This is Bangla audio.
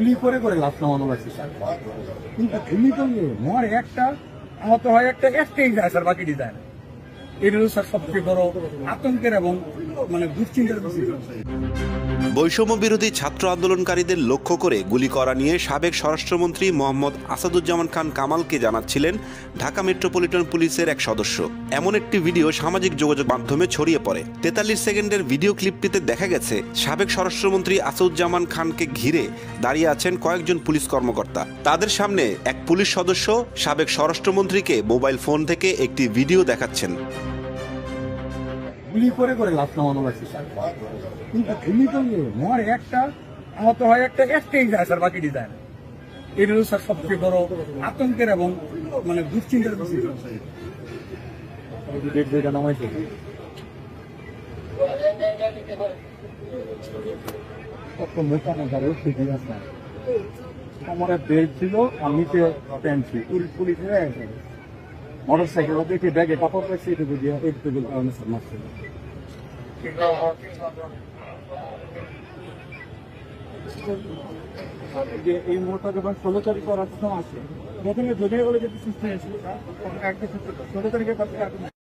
গুলি করে করে লাশ নামানো হয়েছে স্যার। কিন্তু তো মর একটা, আহত হয় একটা, একটাই যায়, স্যার, বাকিটি যায় না। মানে বৈষম্য বিরোধী ছাত্র আন্দোলনকারীদের লক্ষ্য করে গুলি করা নিয়ে সাবেক স্বরাষ্ট্রমন্ত্রী মোহাম্মদ আসাদুজ্জামান খান কামালকে জানাচ্ছিলেন ঢাকা মেট্রোপলিটন পুলিশের এক সদস্য। এমন একটি ভিডিও সামাজিক যোগাযোগ মাধ্যমে ছড়িয়ে পড়ে। তেতাল্লিশ সেকেন্ডের ভিডিও ক্লিপটিতে দেখা গেছে, সাবেক স্বরাষ্ট্রমন্ত্রী আসাদুজ্জামান খানকে ঘিরে দাঁড়িয়ে আছেন কয়েকজন পুলিশ কর্মকর্তা। তাদের সামনে এক পুলিশ সদস্য সাবেক স্বরাষ্ট্রমন্ত্রীকে মোবাইল ফোন থেকে একটি ভিডিও দেখাচ্ছেন। গুলি করে করে লাশ নামানো স্যার। কিন্তু এমনি তো ইয়ে, মরে একটা আহত হয় একটা একটাই যায় স্যার বাকিটি যায় না। এটা হলো স্যার সবচেয়ে বড় আতঙ্কের এবং মানে দুশ্চিন্তার বিষয়। যেটা নামাইছে কত মোটা মোটা রোগ ঠিকই আছে আমার বেল্ট ছিল আর নিচে প্যান্ট ছিল। পুলিশ পুলিশ মোটর দেখে ব্যাগে কাপড় পাইছে এটুকু দিয়ে এইটুকুর কারণে স্যার যে এই মুহূর্তে যখন ষোলো তারিখ করার আছে, প্রথমে দুনিয়া বলে যেতে সুস্থ হয়েছিল ষোলো তারিখে